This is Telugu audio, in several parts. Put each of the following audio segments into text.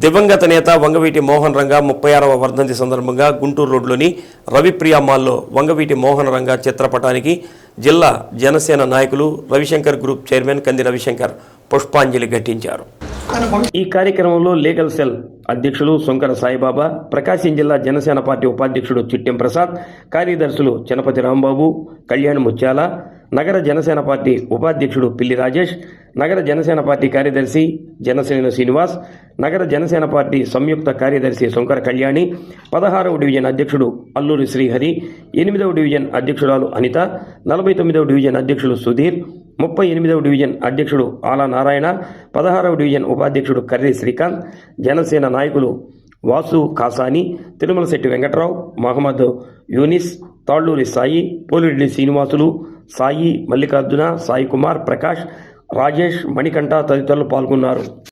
దివంగత నేత వంగవీటి మోహన్ రంగా ముప్పై ఆరవ వర్ధంతి సందర్భంగా గుంటూరు రోడ్లోని రవిప్రియ మాల్లో వంగవీటి మోహన్ రంగా చిత్రపటానికి జిల్లా జనసేన నాయకులు రవిశంకర్ గ్రూప్ చైర్మన్ కంది రవిశంకర్ పుష్పాంజలి ఘటించారు. ఈ కార్యక్రమంలో లీగల్ సెల్ అధ్యక్షులు శంకర సాయిబాబా ప్రకాశం జిల్లా జనసేన పార్టీ ఉపాధ్యక్షుడు చిట్టెం ప్రసాద్ కార్యదర్శులు చనపతి రాంబాబు కళ్యాణ్ ముత్యాల నగర జనసేన పార్టీ ఉపాధ్యక్షుడు పిల్లి రాజేష్ నగర జనసేన పార్టీ కార్యదర్శి జనసేన శ్రీనివాస్ నగర జనసేన పార్టీ సంయుక్త కార్యదర్శి శంకర కళ్యాణి పదహారవ డివిజన్ అధ్యక్షుడు అల్లూరి శ్రీహరి ఎనిమిదవ డివిజన్ అధ్యక్షురాలు అనిత నలభై తొమ్మిదవ డివిజన్ అధ్యక్షుడు సుధీర్ ముప్పై ఎనిమిదవ డివిజన్ అధ్యక్షుడు ఆలా నారాయణ పదహారవ డివిజన్ ఉపాధ్యక్షుడు కర్రీ శ్రీకాంత్ జనసేన నాయకులు వాసు కాసాని తిరుమల శెట్టి వెంకట్రావు మహమ్మద్ యూనిస్ తాళ్ళూరి సాయి పోలిరెడ్డి శ్రీనివాసులు సాయి మల్లికార్జున సాయి కుమార్ ప్రకాష్ రాజేష్ మణికంఠ తదితరులు పాల్గొన్నారు.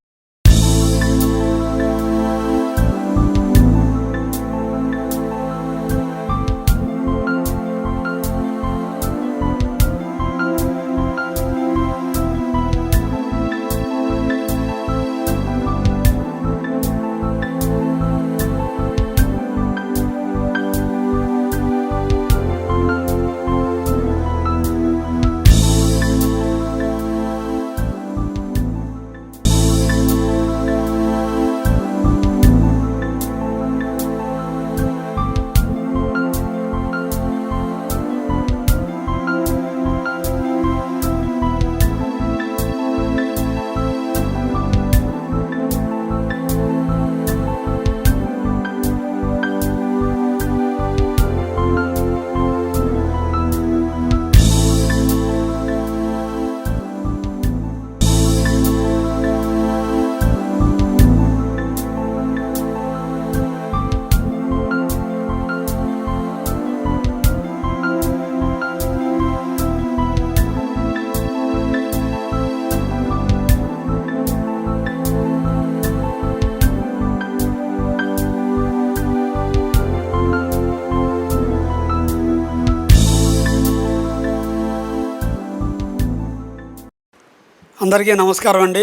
అందరికీ నమస్కారం అండి.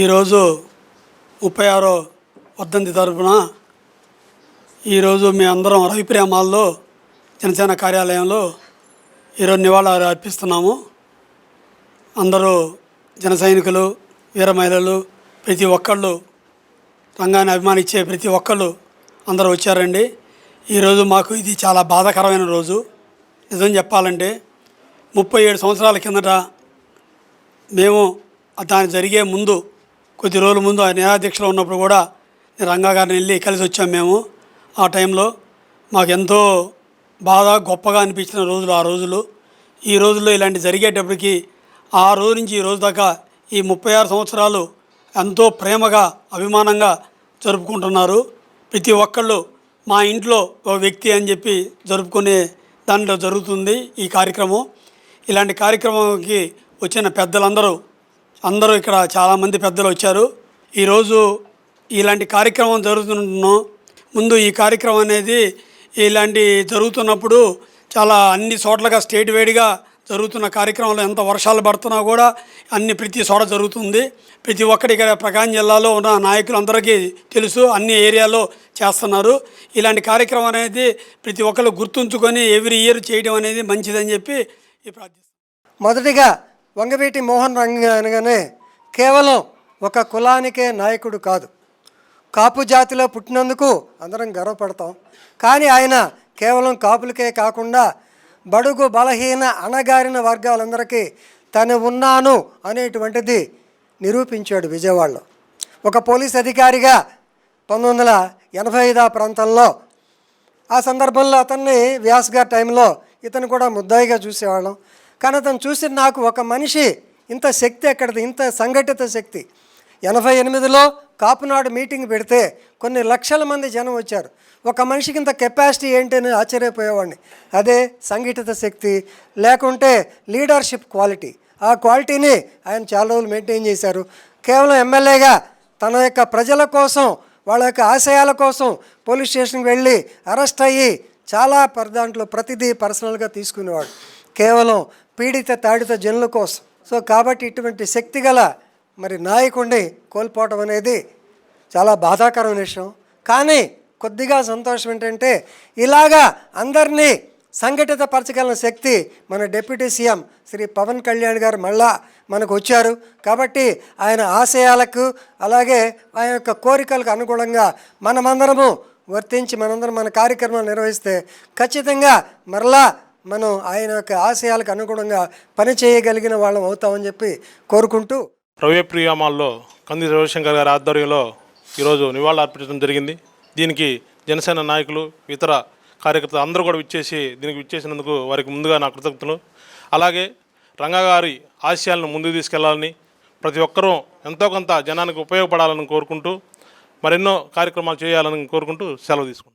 ఈరోజు ముప్పై ఆరో వర్ధంతి తరపున ఈరోజు మీ అందరం రవిప్రేమాల్లో జనసేన కార్యాలయంలో ఈరోజు నివాళులు అర్పిస్తున్నాము. అందరూ జన సైనికులు వీర మహిళలు ప్రతి ఒక్కళ్ళు రంగాన్ని అభిమానించే ప్రతి ఒక్కళ్ళు అందరూ వచ్చారండి. ఈరోజు మాకు ఇది చాలా బాధాకరమైన రోజు. నిజం చెప్పాలంటే ముప్పై ఏడు సంవత్సరాల కిందట మేము దాని జరిగే ముందు కొద్ది రోజుల ముందు ఆ నిరాదీక్షలో ఉన్నప్పుడు కూడా రంగా గారిని వెళ్ళి కలిసి వచ్చాం మేము. ఆ టైంలో మాకు ఎంతో బాధ గొప్పగా అనిపించిన రోజులు ఆ రోజులు. ఈ రోజుల్లో ఇలాంటి జరిగేటప్పటికి ఆ రోజు నుంచి ఈ రోజు దాకా ఈ ముప్పై ఆరు సంవత్సరాలు ఎంతో ప్రేమగా అభిమానంగా జరుపుకుంటున్నారు. ప్రతి ఒక్కళ్ళు మా ఇంట్లో ఒక వ్యక్తి అని చెప్పి జరుపుకునే దాంట్లో జరుగుతుంది ఈ కార్యక్రమం. ఇలాంటి కార్యక్రమంకి వచ్చిన పెద్దలందరూ అందరూ ఇక్కడ చాలామంది పెద్దలు వచ్చారు. ఈరోజు ఇలాంటి కార్యక్రమం జరుగుతున్నాం ముందు ఈ కార్యక్రమం అనేది ఇలాంటి జరుగుతున్నప్పుడు చాలా అన్ని చోట్లగా స్టేట్ వైడ్గా జరుగుతున్న కార్యక్రమంలో ఎంత వర్షాలు పడుతున్నా కూడా అన్ని ప్రతి చోట జరుగుతుంది. ప్రతి ఒక్కటి ఇక్కడ ప్రకాశం జిల్లాలో ఉన్న నాయకులందరికీ తెలుసు అన్ని ఏరియాలో చేస్తున్నారు. ఇలాంటి కార్యక్రమం అనేది ప్రతి ఒక్కరు గుర్తుంచుకొని ఎవ్రీ ఇయర్ చేయడం అనేది మంచిదని చెప్పి ఈ ప్రార్థిస్తున్నాను మొదటిగా వంగవీటి మోహన్ రంగ అనగానే కేవలం ఒక కులానికే నాయకుడు కాదు. కాపు జాతిలో పుట్టినందుకు అందరం గర్వపడతాం. కానీ ఆయన కేవలం కాపులకే కాకుండా బడుగు బలహీన అణగారిన వర్గాలందరికీ తను ఉన్నాను అనేటువంటిది నిరూపించాడు విజయవాడలో. ఒక పోలీస్ అధికారిగా పంతొమ్మిది వందల ఎనభై ఐదు ప్రాంతంలో ఆ సందర్భంలో అతన్ని వ్యాస్ గారి టైంలో ఇతను కూడా ముద్దాయిగా చూసేవాళ్ళం. కానీ అతను చూసి నాకు ఒక మనిషి ఇంత శక్తి ఎక్కడిది? ఇంత సంఘటిత శక్తి. ఎనభై ఎనిమిదిలో కాపునాడు మీటింగ్ పెడితే కొన్ని లక్షల మంది జనం వచ్చారు. ఒక మనిషికి ఇంత కెపాసిటీ ఏంటి అని ఆశ్చర్యపోయేవాడిని. అదే సంఘటిత శక్తి లేకుంటే లీడర్షిప్ క్వాలిటీ. ఆ క్వాలిటీని ఆయన చాలా రోజులు మెయింటైన్ చేశారు. కేవలం ఎమ్మెల్యేగా తన యొక్క ప్రజల కోసం వాళ్ళ యొక్క ఆశయాల కోసం పోలీస్ స్టేషన్కి వెళ్ళి అరెస్ట్ అయ్యి చాలా దాంట్లో ప్రతిదీ పర్సనల్గా తీసుకునేవాడు. కేవలం పీడిత తాడిత జనుల కోసం. సో కాబట్టి ఇటువంటి శక్తి గల మరి నాయకుడిని కోల్పోవడం అనేది చాలా బాధాకరమైన విషయం. కానీ కొద్దిగా సంతోషం ఏంటంటే ఇలాగా అందరినీ సంఘటితపరచగలిగిన శక్తి మన డిప్యూటీ సీఎం శ్రీ పవన్ కళ్యాణ్ గారు మళ్ళా మనకు వచ్చారు. కాబట్టి ఆయన ఆశయాలకు అలాగే ఆయన యొక్క కోరికలకు అనుగుణంగా మనమందరము వర్తించి మనందరం మన కార్యక్రమాలు నిర్వహిస్తే ఖచ్చితంగా మరలా మనం ఆయన యొక్క ఆశయాలకు అనుగుణంగా పని చేయగలిగిన వాళ్ళం అవుతామని చెప్పి కోరుకుంటూ రవిప్రియామాల్లో కంది రవిశంకర్ గారి ఆధ్వర్యంలో ఈరోజు నివాళులు అర్పించడం జరిగింది. దీనికి జనసేన నాయకులు ఇతర కార్యకర్తలు అందరూ కూడా విచ్చేసి దీనికి విచ్చేసినందుకు వారికి ముందుగా నా కృతజ్ఞతలు. అలాగే రంగగారి ఆశయాలను ముందుకు తీసుకెళ్ళాలని ప్రతి ఒక్కరూ ఎంతో కొంత జనానికి ఉపయోగపడాలని కోరుకుంటూ మరెన్నో కార్యక్రమాలు చేయాలని కోరుకుంటూ సెలవు తీసుకుంటాం